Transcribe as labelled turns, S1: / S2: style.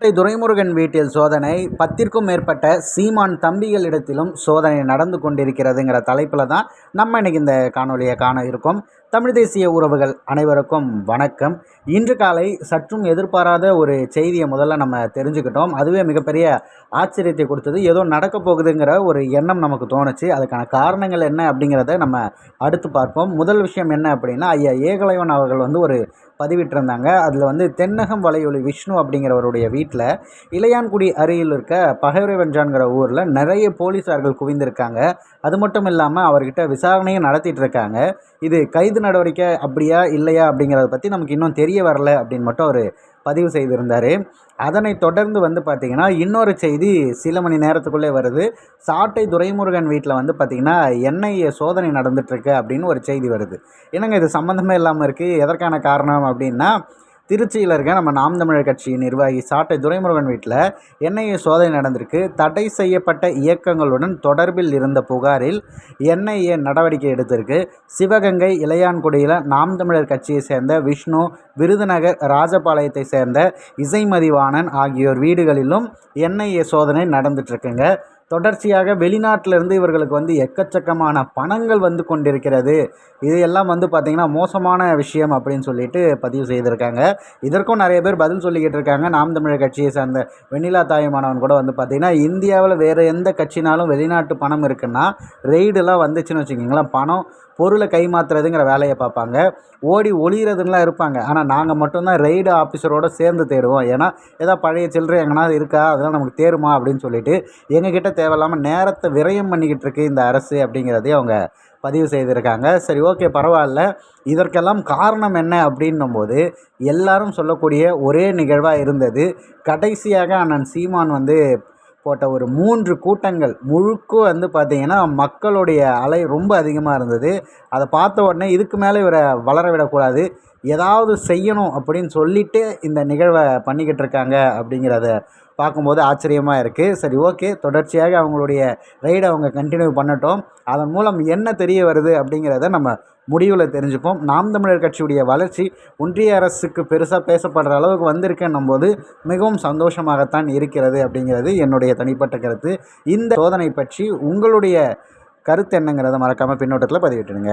S1: கோட்டை துரைமுருகன் வீட்டில் சோதனை பத்திற்கும் மேற்பட்ட சீமான் தம்பிகளிடத்திலும் சோதனை நடந்து கொண்டிருக்கிறதுங்கிற தலைப்பில் தான் நம்ம இன்னைக்கு இந்த காணொலியை காண இருக்கோம். தமிழ் தேசிய உறவுகள் அனைவருக்கும் வணக்கம். இன்று காலை சற்றும் எதிர்பாராத ஒரு செய்தியை முதல்ல நம்ம தெரிஞ்சுக்கிட்டோம். அதுவே மிகப்பெரிய ஆச்சரியத்தை கொடுத்தது. ஏதோ நடக்க போகுதுங்கிற ஒரு எண்ணம் நமக்கு தோணுச்சு. அதுக்கான காரணங்கள் என்ன அப்படிங்கிறத நம்ம அடுத்து பார்ப்போம். முதல் விஷயம் என்ன அப்படின்னா ஐயா ஏகலைவன் அவர்கள் வந்து ஒரு பதிவிட்டிருந்தாங்க. அதில் வந்து தென்னகம் வலையொலி விஷ்ணு அப்படிங்கிறவருடைய வீட்டில் இளையான்குடி அருகில் இருக்க பகைவரைவென்றான்கிற ஊரில் நிறைய போலீஸார்கள் குவிந்திருக்காங்க. அது மட்டும் இல்லாமல் அவர்கிட்ட விசாரணையும் நடத்திட்டு இருக்காங்க இது கைது நடவடிக்கை அப்படியா இல்லையா அப்படிங்கிறத பற்றி நமக்கு இன்னும் தெரிய வரல அப்படின்னு மட்டும் அவர் பதிவு செய்திருந்தார். அதனை தொடர்ந்து வந்து பார்த்திங்கன்னா இன்னொரு செய்தி சில மணி நேரத்துக்குள்ளே வருது. சாட்டை துரைமுருகன் வீட்டில் வந்து பார்த்திங்கன்னா எண்ணெய் சோதனை நடந்துகிட்ருக்கு அப்படின்னு ஒரு செய்தி வருது. என்னங்க இது சம்மந்தமே இல்லாமல் இருக்குது எதற்கான காரணம் அப்படின்னா திருச்சியில் இருக்க நம்ம நாம் தமிழர் கட்சி நிர்வாகி சாட்டை துரைமுருகன் வீட்டில் என்ஐஏ சோதனை நடந்திருக்கு. தடை செய்யப்பட்ட இயக்கங்களுடன் தொடர்பில் இருந்த புகாரில் என்ஐஏ நடவடிக்கை எடுத்திருக்கு. சிவகங்கை இளையான்குடியில் நாம் தமிழர் கட்சியை சேர்ந்த விஷ்ணு விருதுநகர் ராஜபாளையத்தை சேர்ந்த இசைமதிவாணன் ஆகியோர் வீடுகளிலும் என்ஐஏ சோதனை நடந்துட்டுருக்குங்க தொடர்ச்சியாக வெளிநாட்டிலிருந்து இவர்களுக்கு வந்து எக்கச்சக்கமான பணங்கள் வந்து கொண்டிருக்கிறது. இது எல்லாம் வந்து பார்த்திங்கன்னா மோசமான விஷயம் அப்படின்னு சொல்லிட்டு பதிவு செய்திருக்காங்க. இதற்கும் நிறைய பேர் பதில் சொல்லிக்கிட்டு இருக்காங்க. நாம் தமிழர் கட்சியை சார்ந்த வெண்ணிலா தாயுமானவன் கூட வந்து பார்த்திங்கன்னா இந்தியாவில் வேறு எந்த கட்சினாலும் வெளிநாட்டு பணம் இருக்குன்னா ரெய்டெல்லாம் வந்துச்சுன்னு வச்சுக்கிங்களேன். பணம் பொருளை கைமாற்றுறதுங்கிற வேலையை பார்ப்பாங்க. ஓடி ஒளிகிறதுலாம் இருப்பாங்க. ஆனால் நாங்கள் மட்டும்தான் ரெய்டு ஆஃபீஸரோடு சேர்ந்து தேடுவோம். ஏன்னா ஏதோ பழைய சில்லறை எங்கன்னா இருக்கா? அதெல்லாம் நமக்கு தேருமா? அப்படின்னு சொல்லிட்டு எங்ககிட்ட தேவையில்லாமல் நேரத்தை விரயம் பண்ணிக்கிட்டு இருக்கு இந்த அரசு அப்படிங்கிறதையும் அவங்க பதிவு செய்திருக்காங்க. சரி ஓகே பரவாயில்ல. இதற்கெல்லாம் காரணம் என்ன அப்படின்னும் போது எல்லாரும் சொல்லக்கூடிய ஒரே நிகழ்வாக இருந்தது. கடைசியாக அண்ணன் சீமான் வந்து போட்ட ஒரு மூன்று கூட்டங்கள் முழுக்க வந்து பார்த்திங்கன்னா மக்களுடைய அலை ரொம்ப அதிகமாக இருந்தது. அதை பார்த்த உடனே இதுக்கு மேலே இவரை வளர விடக்கூடாது. ஏதாவது செய்யணும் அப்படின்னு சொல்லிட்டு இந்த நிகழ்வை பண்ணிக்கிட்டு இருக்காங்க அப்படிங்கிறத பார்க்கும்போது ஆச்சரியமாக இருக்குது சரி ஓகே. தொடர்ச்சியாக அவங்களுடைய ரைடை அவங்க கண்டினியூ பண்ணட்டும். அதன் மூலம் என்ன தெரிய வருது அப்படிங்கிறத நம்ம முடிவில் தெரிஞ்சுப்போம். நாம் தமிழர் கட்சியுடைய வளர்ச்சி ஒன்றிய அரசுக்கு பெருசாக பேசப்படுற அளவுக்கு வந்திருக்குன்னும் போது மிகவும் சந்தோஷமாகத்தான் இருக்கிறது அப்படிங்கிறது என்னுடைய தனிப்பட்ட கருத்து. இந்த சோதனை பற்றி உங்களுடைய கருத்து என்னங்கிறத மறக்காமல் பின்னோட்டத்தில் பதிவிட்டுடுங்க.